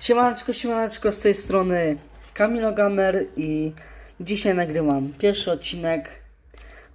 Siemaneczko, siemaneczko, z tej strony Kamilo Gamer i dzisiaj nagrywam pierwszy odcinek,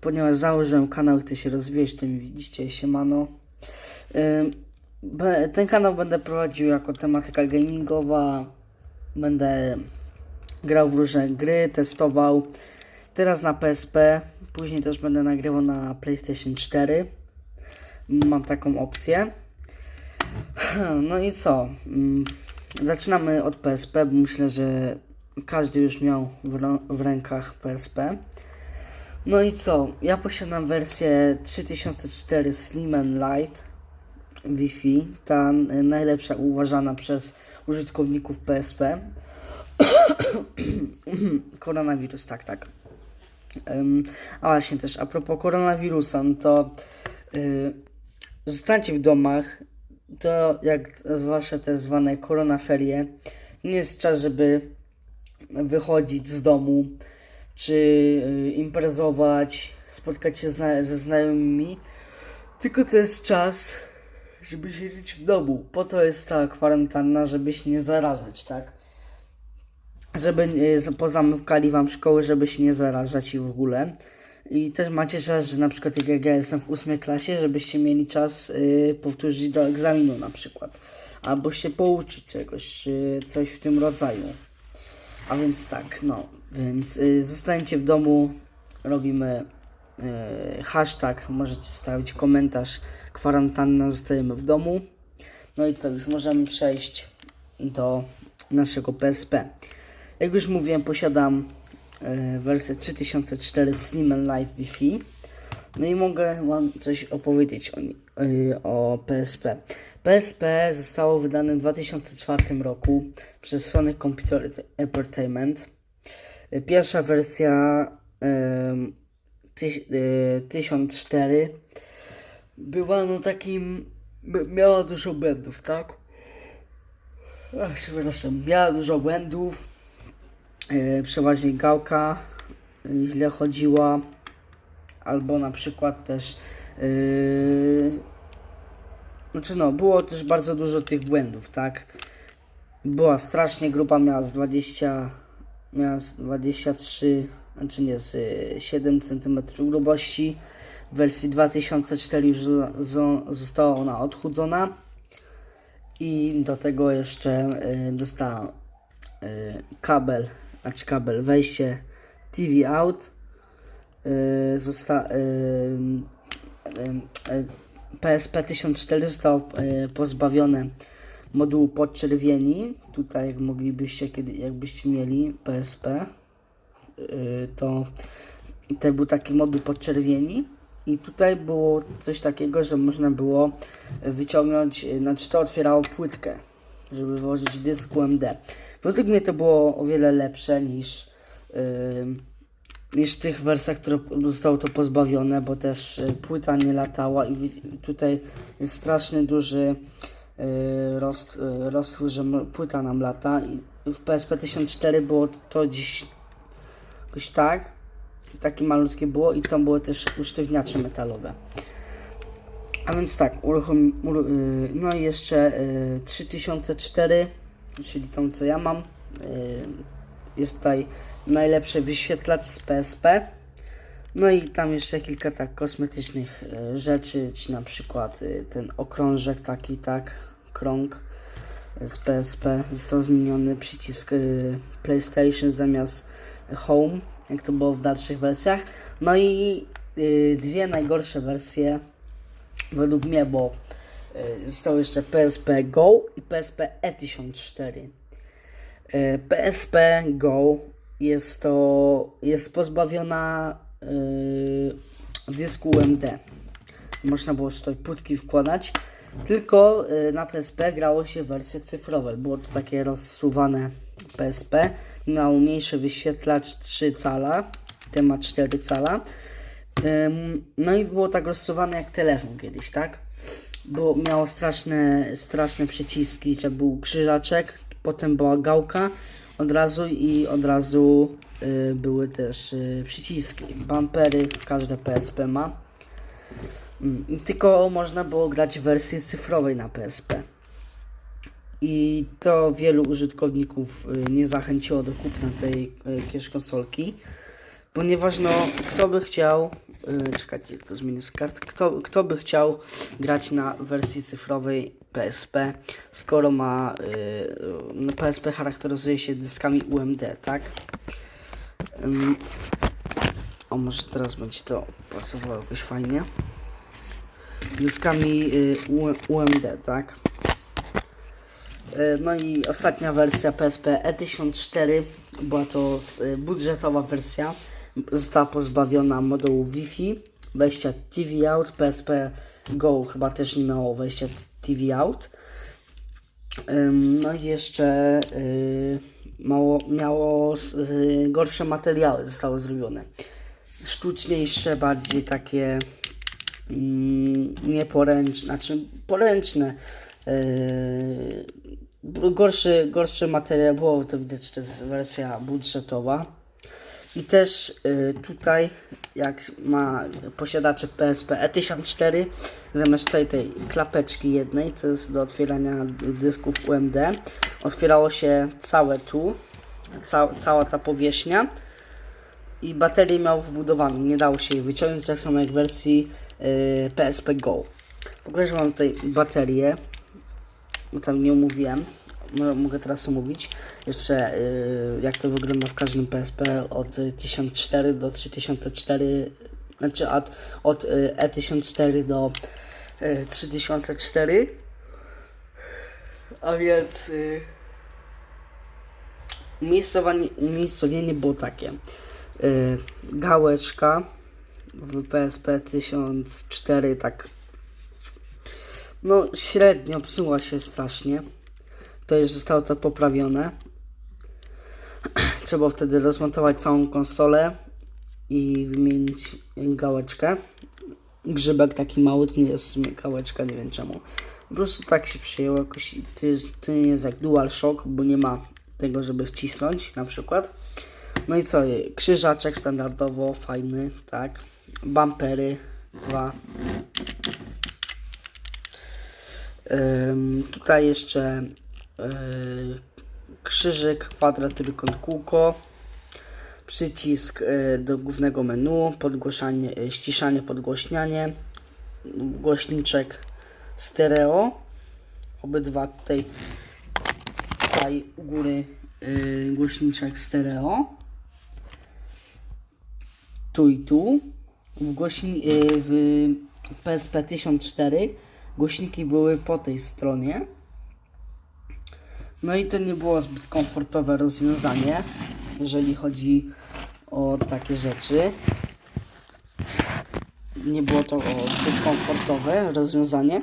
ponieważ założyłem kanał chcę się rozwijać, to mi widzicie, siemano. Ten kanał będę prowadził jako tematyka gamingowa, będę grał w różne gry, testował, teraz na PSP, później też będę nagrywał na PlayStation 4, mam taką opcję. No i co? Zaczynamy od PSP, bo myślę, że każdy już miał w, rękach PSP. No i co? Ja posiadam wersję 3004 Slim and Light Wi-Fi, ta y, najlepsza uważana przez użytkowników PSP. Koronawirus, tak, tak. A właśnie też a propos koronawirusa, no to yy, zostańcie w domach, to jak zwłaszcza te zwane koronaferie, nie jest czas, żeby wychodzić z domu, czy y, imprezować, spotkać się zna- ze znajomymi, tylko to jest czas, żeby siedzieć w domu. Po to jest ta kwarantanna, żeby się nie zarażać, tak? Żeby y, pozamykali wam szkoły, żeby się nie zarażać i w ogóle. I też macie czas, że na przykład jak ja jestem w ósmej klasie, żebyście mieli czas y, powtórzyć do egzaminu na przykład. Albo się pouczyć czegoś, czy coś w tym rodzaju. A więc tak, no. Więc y, zostańcie w domu, robimy y, hashtag, możecie stawić komentarz kwarantanna, zostajemy w domu. No i co, już możemy przejść do naszego PSP. Jak już mówiłem, posiadam wersję 3004 Slim and Light Wi-Fi. No i mogę Wam coś opowiedzieć o, y, o PSP. PSP zostało wydane w 2004 roku przez Sony Computer Entertainment. Y, Pierwsza wersja tyś, y, 1004 była no takim, miała dużo błędów, tak? Ach, przepraszam, miała dużo błędów. Yy, przeważnie gałka yy, źle chodziła, albo na przykład też. Yy, znaczy, no, było też bardzo dużo tych błędów, tak? Była strasznie gruba, miała z 20, miała z 23, znaczy nie, z y, 7 cm grubości. W wersji 2004 już zo- zo- została ona odchudzona. I do tego jeszcze dostała kabel, znaczy kabel, wejście TV out. Y, zosta, PSP 1400 zostało pozbawione modułu podczerwieni. Tutaj jak moglibyście, kiedy, jakbyście mieli PSP, y, to to był taki moduł podczerwieni. I tutaj było coś takiego, że można było wyciągnąć, y, znaczy to otwierało płytkę, żeby włożyć dysk UMD. Według mnie to było o wiele lepsze niż, yy, niż w tych wersjach, które zostało to pozbawione, bo też y, płyta nie latała i tutaj jest straszny duży yy, yy, że płyta nam lata i w PSP 1004 było to dziś jakoś tak, takie malutkie było i tam były też usztywniacze metalowe. A więc tak, uruchom, uru, y, no i jeszcze y, 3004, czyli tą co ja mam. Y, jest tutaj najlepszy wyświetlacz z PSP. No i tam jeszcze kilka tak kosmetycznych y, rzeczy, czy na przykład y, ten okrążek taki, tak, krąg z PSP. Został zmieniony przycisk y, PlayStation zamiast Home, jak to było w dalszych wersjach. No i y, dwie najgorsze wersje według mnie, bo y, zostało jeszcze PSP Go i PSP E1004. Y, PSP Go jest to jest pozbawiona y, dysku UMD. Można było tutaj płytki wkładać, tylko y, na PSP grało się wersje cyfrowe. Było to takie rozsuwane PSP. Miał mniejszy wyświetlacz 3 cala, ten ma 4 cala. No i było tak rozsuwane jak telefon kiedyś, tak? Bo miało straszne, straszne przyciski, że był krzyżaczek, potem była gałka od razu i od razu y, były też y, przyciski. Bumpery każde PSP ma. Mm, Tylko można było grać w wersji cyfrowej na PSP. I to wielu użytkowników y, nie zachęciło do kupna tej kiesz konsolki. Ponieważ no, kto by chciał, y, czekajcie, tylko zmienię z kart, kto, kto by chciał grać na wersji cyfrowej PSP, skoro ma, y, no, PSP charakteryzuje się dyskami UMD, tak? Ym, o, może teraz będzie to pasowało jakoś fajnie. Dyskami y, U- UMD, tak? E, No i ostatnia wersja PSP E1004 była to e, budżetowa wersja. Została pozbawiona modułu Wi-Fi, wejścia TV out. PSP Go chyba też nie miało wejścia TV out. No i jeszcze y, mało, miało y, gorsze materiały zostały zrobione. Sztuczniejsze, bardziej takie mm, nieporęczne, znaczy poręczne. Yy, gorszy, gorszy materiał było, to widać, to jest wersja budżetowa. I też yy, tutaj, jak ma posiadacze PSP E1004, zamiast tej, tej klapeczki jednej, co jest do otwierania dysków UMD, otwierało się całe tu, ca, cała ta powierzchnia i baterię miał wbudowaną, nie dało się jej wyciągnąć, tak samo jak w wersji y, PSP Go. Pokażę Wam tutaj baterię, bo tam nie omówiłem, Mo- mogę teraz omówić. Jeszcze y, jak to wygląda w każdym PSP od y, 1004 do 3004, znaczy od, od y, E1004 do y, 3004. A więc y, umiejscowanie, umiejscowienie było takie. Y, gałeczka w PSP 1004 tak no średnio psuła się strasznie. To już zostało to poprawione. Trzeba wtedy rozmontować całą konsolę i wymienić gałeczkę. Grzybek taki mały, to nie jest w sumie gałeczka, nie wiem czemu. Po prostu tak się przyjęło jakoś. To, jest, to nie jest jak DualShock, bo nie ma tego, żeby wcisnąć na przykład. No i co? Krzyżaczek standardowo, fajny, tak. Bumpery, dwa. Ym, tutaj jeszcze krzyżyk, kwadrat, trójkąt, kółko. Przycisk yy, do głównego menu, podgłoszanie, yy, ściszanie, podgłośnianie. Głośniczek stereo. Obydwa tutaj, tutaj u góry głośniczek stereo. Tu i tu. W, głośni, w PSP 1004 głośniki były po tej stronie. No i to nie było zbyt komfortowe rozwiązanie, jeżeli chodzi o takie rzeczy. Nie było to zbyt komfortowe rozwiązanie.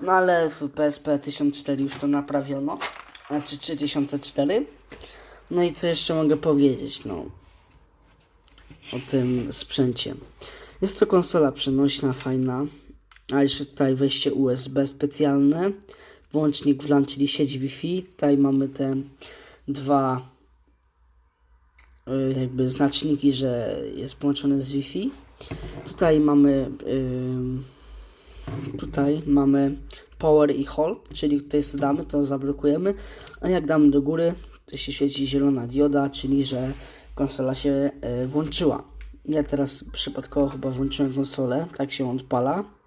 No ale w PSP 1004 już to naprawiono. Znaczy 3004. No i co jeszcze mogę powiedzieć? No, o tym sprzęcie. Jest to konsola przenośna, fajna. A jeszcze tutaj wejście USB specjalne. Włącznik WLAN, czyli sieć Wi-Fi. Tutaj mamy te dwa y, jakby znaczniki, że jest połączone z Wi-Fi. Tutaj mamy y, tutaj mamy power i hold, czyli tutaj damy, to zablokujemy, a jak damy do góry, to się świeci zielona dioda, czyli że konsola się y, włączyła. Ja teraz przypadkowo chyba włączyłem konsolę, tak się odpala.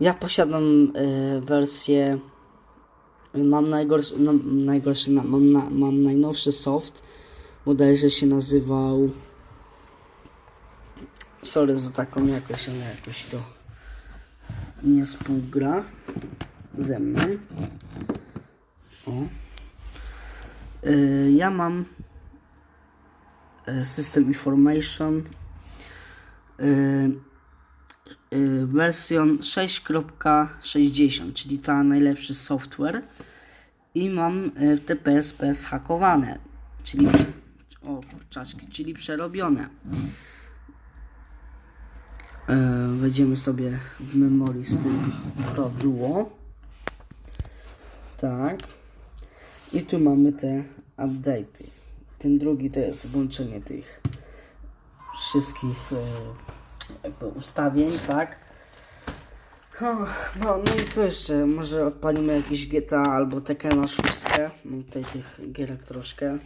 Ja posiadam y, wersję. Mam najgorszy, no, najgorszy na, mam, na, mam najnowszy soft. Bodajże się nazywał. Sorry za taką jakość, ale jakoś to nie współgra ze mną. O. Y, ja mam y, System Information. Y, wersją 6.60, czyli ta najlepszy software i mam y, te PSP zhakowane, czyli o kurczaczki, czyli przerobione. E, wejdziemy sobie w memory z tym Pro Duo. Tak. I tu mamy te update'y. Ten drugi to jest włączenie tych wszystkich jakby ustawień, tak? No, no i co jeszcze? Może odpalimy jakieś GTA albo Tekkena 6. Mam tutaj tych gierek troszkę.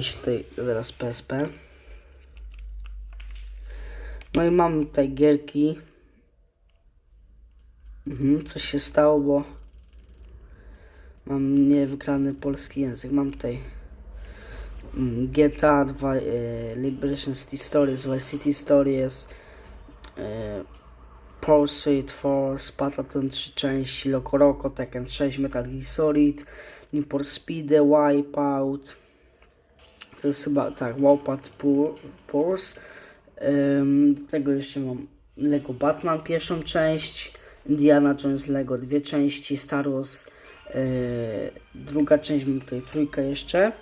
Się tutaj zaraz PSP. No i mam tutaj gierki. Mhm, coś się stało, bo mam niewygrany polski język. Mam tutaj GTA 2, e, Liberation City Stories, Vice City Stories, e, Pursuit Force, Spartan 3 części, Loco Roco, Tekken 6, Metal Gear Solid, Need Speed, Wipeout. To jest chyba, tak, Wipeout Pulse. Ym, do tego jeszcze mam Lego Batman pierwszą część, Indiana Jones Lego dwie części, Star Wars yy, druga część, mam tutaj trójkę jeszcze.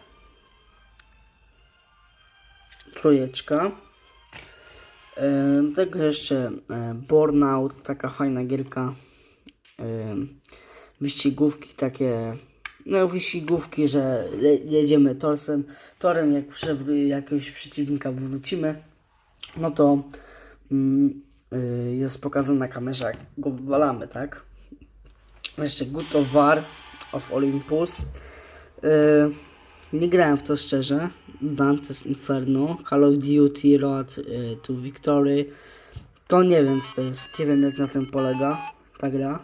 Trójeczka. Yy, Do tego jeszcze e, Burnout, taka fajna gierka. Yy, Wyścigówki takie, no wyścigówki, że jedziemy torsem, torem, jak jakiegoś przeciwnika wywrócimy, no to mm, jest pokazane na kamerze, jak go wywalamy, tak? Jeszcze Good of War of Olympus. Yy, nie grałem w to szczerze. Dante's Inferno, Call of Duty Road y, to Victory. To nie wiem co to jest. Nie wiem jak na tym polega ta gra.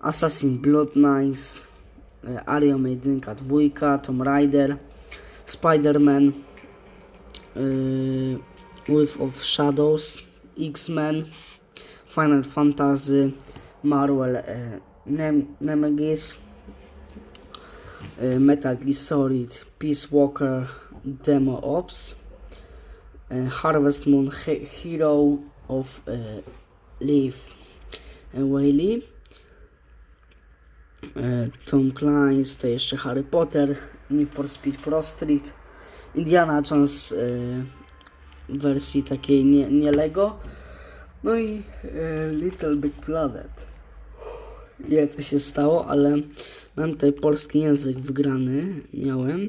Assassin Bloodlines, Arium 1, 2, Tomb Raider, Spider-Man, y, With of Shadows, X-Men, Final Fantasy, Marvel y, Nem Metal Gear Solid, Peace Walker, Demo Ops, y, Harvest Moon, He- Hero of y, Leaf Whaley, Tom Clancy's, to jeszcze Harry Potter, Need for Speed Pro Street, Indiana Jones w wersji takiej nie, nie Lego, no i Little Big Planet wiem co się stało, ale mam tutaj polski język wygrany. Miałem.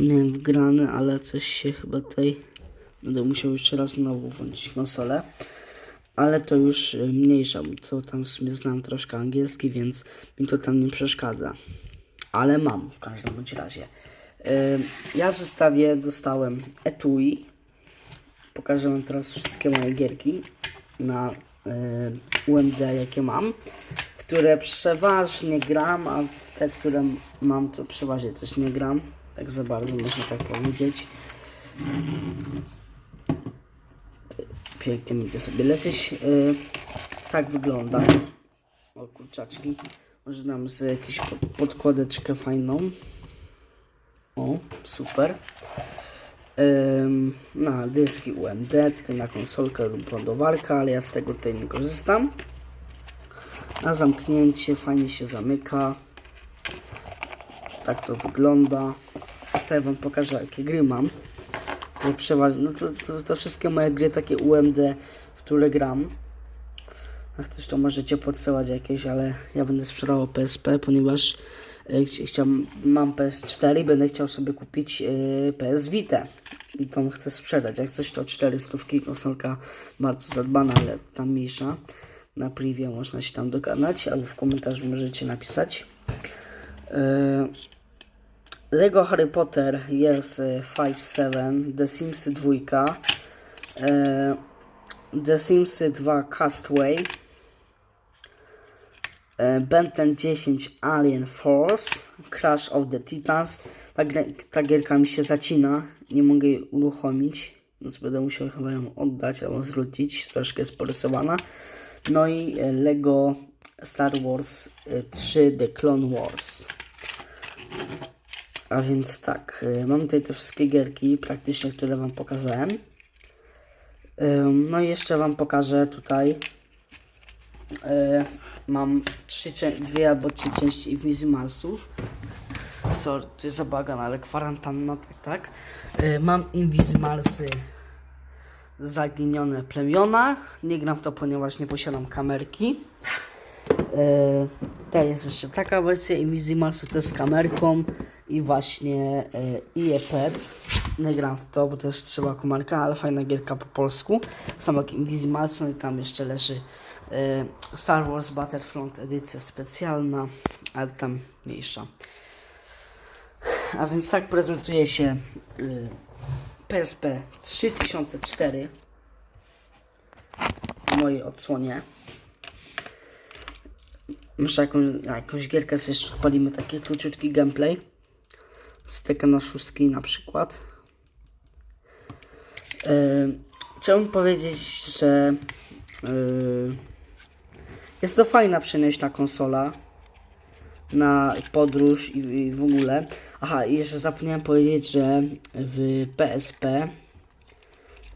Miałem wgrany, ale coś się chyba tutaj. Będę musiał jeszcze raz znowu włączyć konsolę. Ale to już y, mniejsza, bo to tam w sumie znam troszkę angielski, więc mi to tam nie przeszkadza. Ale mam w każdym bądź razie. Y, Ja w zestawie dostałem etui. Pokażę wam teraz wszystkie moje gierki na UMD, jakie mam, w które przeważnie gram, a te, które mam, to przeważnie też nie gram. Tak za bardzo można tak powiedzieć. Pięknie będzie sobie lecieć. Y, tak wygląda. O kurczaczki. Może dam z jakąś pod- podkładeczkę fajną. O, super. Na dyski UMD, tutaj na konsolkę lub ładowarkę, ale ja z tego tutaj nie korzystam. Na zamknięcie fajnie się zamyka. Tak to wygląda. Tutaj wam pokażę jakie gry mam. To przeważnie, no to, to, to wszystkie moje gry takie UMD, w które gram. Jak coś to możecie podsyłać jakieś, ale ja będę sprzedawał PSP, ponieważ chciałem, mam PS4 i będę chciał sobie kupić e, PS Vita. I tą chcę sprzedać. Jak coś to 400 konsolka bardzo zadbana, ale tam mniejsza. Na privie można się tam dogadać, albo w komentarzu możecie napisać. E, Lego Harry Potter Years 5-7, The Sims 2, e, The Sims 2 Castaway, e, Ben 10 Alien Force, Crash of the Titans. Ta, ta gierka mi się zacina, nie mogę jej uruchomić, więc będę musiał chyba ją oddać albo zwrócić, troszkę jest porysowana. No i e, Lego Star Wars e, 3 The Clone Wars. A więc tak, mam tutaj te wszystkie gierki praktycznie, które Wam pokazałem. No i jeszcze Wam pokażę tutaj. Y, Mam trzy, dwie albo trzy części Invisimalsów. Sorry, to jest zabagan, ale kwarantanna, tak, tak. Y, Mam Invisimalsy Zaginione Plemiona. Nie gram w to, ponieważ nie posiadam kamerki. E, to jest jeszcze taka wersja Invisimalsu, to z kamerką i właśnie y, IEPED. Nie gram w to, bo to jest trzeba komarka, ale fajna gierka po polsku. Sam jak no i tam jeszcze leży y, Star Wars Battlefront edycja specjalna, ale tam mniejsza. A więc tak prezentuje się y, PSP 3004 w mojej odsłonie. Może jakąś, jakąś gierkę sobie odpalimy, taki króciutki gameplay. Z na szóstki na przykład. Yy, chciałbym powiedzieć, że yy, jest to fajna przenośna konsola na podróż i, i w ogóle. Aha, i jeszcze zapomniałem powiedzieć, że w PSP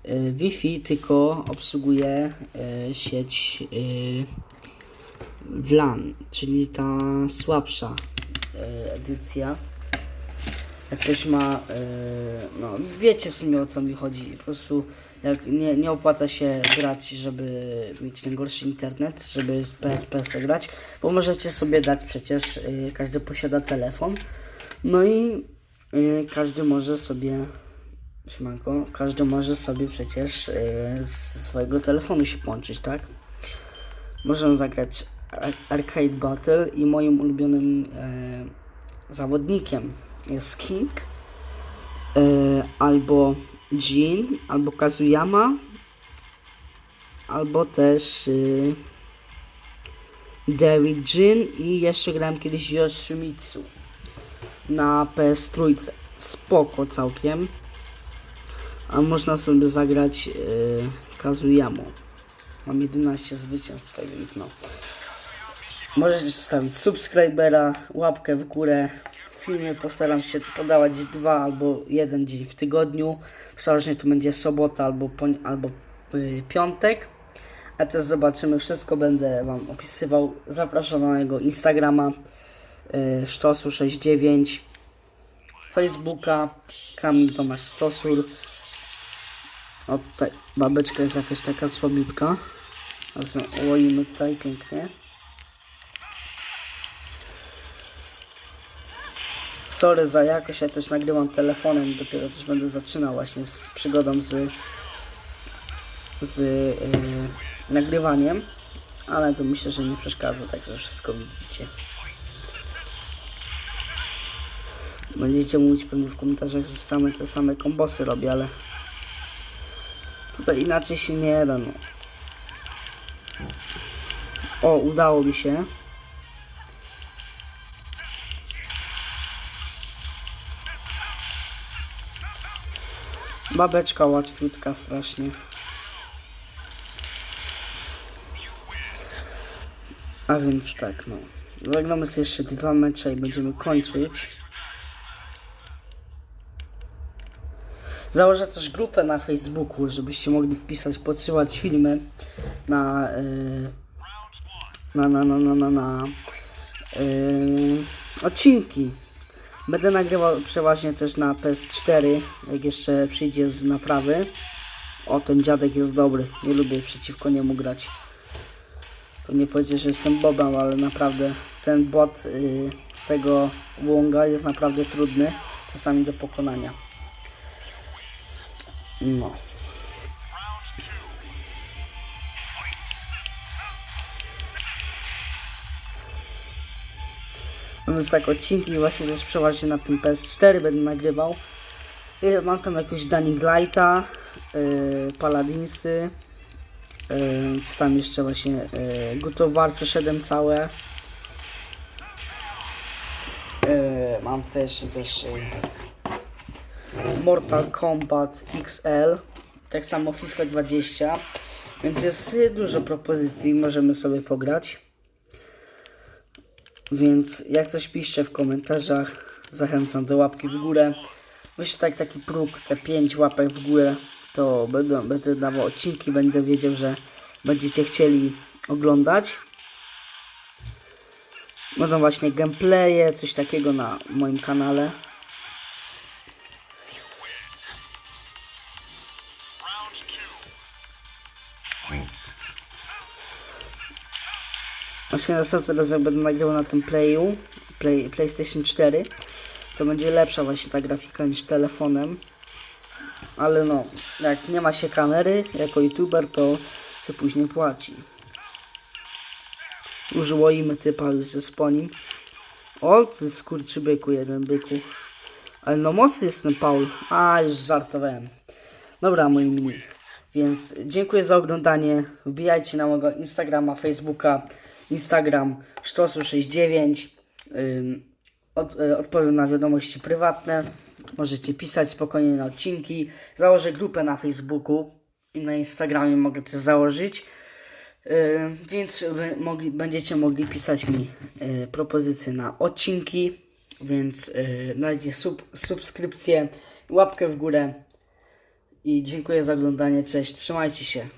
y, Wi-Fi tylko obsługuje sieć y, WLAN, czyli ta słabsza edycja. Jak ktoś ma, y, no wiecie w sumie o co mi chodzi, po prostu jak nie, nie opłaca się grać, żeby mieć ten gorszy internet, żeby z PSP se grać, bo możecie sobie dać przecież, y, każdy posiada telefon, no i y, każdy może sobie, siemanko, każdy może sobie przecież y, z swojego telefonu się połączyć, tak? Możemy zagrać Ar- Arcade Battle i moim ulubionym e, zawodnikiem jest King, e, albo Jin, albo Kazuyama, albo też y, David Jin i jeszcze grałem kiedyś Yoshimitsu na PS trójce. Spoko całkiem. A można sobie zagrać y, Kazuyamą. Mam 11 zwycięstw tutaj, więc no. Możecie zostawić subskrybera, łapkę w górę. Filmy postaram się podawać dwa albo jeden dzień w tygodniu. Przeważnie to będzie sobota albo, albo y, piątek. A też zobaczymy, wszystko będę Wam opisywał. Zapraszam na mojego Instagrama y, Sztosu69, Facebooka Kamil Tomasz Stosur. O tutaj babeczka jest jakaś taka słabiutka. Ułoimy tutaj pięknie. Sorry za jakość, ja też nagrywam telefonem, dopiero też będę zaczynał właśnie z przygodą z, z yy, nagrywaniem, ale to myślę, że nie przeszkadza, także wszystko widzicie. Będziecie mówić pewnie w komentarzach, że same te same kombosy robię, ale tutaj inaczej się nie da, no. O, udało mi się. Babeczka łatwiutka strasznie. A więc tak, no. Zagramy sobie jeszcze dwa mecze i będziemy kończyć. Założę też grupę na Facebooku, żebyście mogli pisać, podsyłać filmy na yy, na na na na na, na yy, odcinki. Będę nagrywał przeważnie też na PS4, jak jeszcze przyjdzie z naprawy. O, ten dziadek jest dobry, nie lubię przeciwko niemu grać. Pewnie powiedzieć, że jestem bobem, ale naprawdę ten bot yy, z tego łąga jest naprawdę trudny, czasami do pokonania. No. Mam więc tak odcinki właśnie też przeważnie na tym PS4 będę nagrywał. Mam tam jakiegoś Dying Lighta, yy, Paladinsy, yy, tam jeszcze właśnie yy, przeszedłem całe. Yy, mam też, też yy, Mortal Kombat XL, tak samo FIFA 20, więc jest dużo propozycji, możemy sobie pograć. Więc jak coś piszcie w komentarzach, zachęcam do łapki w górę. Myślę tak taki próg, te 5 łapek w górę, to będę, będę dawał odcinki, będę wiedział, że będziecie chcieli oglądać. Będą właśnie gameplaye, coś takiego na moim kanale. Właśnie następny raz jak będę nagrywał na tym playu, play, PlayStation 4, to będzie lepsza właśnie ta grafika niż telefonem. Ale no, jak nie ma się kamery jako youtuber, to się później płaci. Użyłoimy typa już ze sponim. O, to jest kurczy byku, jeden byku. Ale no mocny jest ten Paul. A, już żartowałem. Dobra, moi mili. Więc dziękuję za oglądanie. Wbijajcie na mojego Instagrama, Facebooka. Instagram sztosu69. Ym, od, y, odpowiem na wiadomości prywatne. Możecie pisać spokojnie na odcinki. Założę grupę na Facebooku i na Instagramie mogę też założyć. Więc mogli, będziecie mogli pisać mi yy, propozycje na odcinki, więc yy, dajcie sub, subskrypcję, łapkę w górę i dziękuję za oglądanie, cześć, trzymajcie się.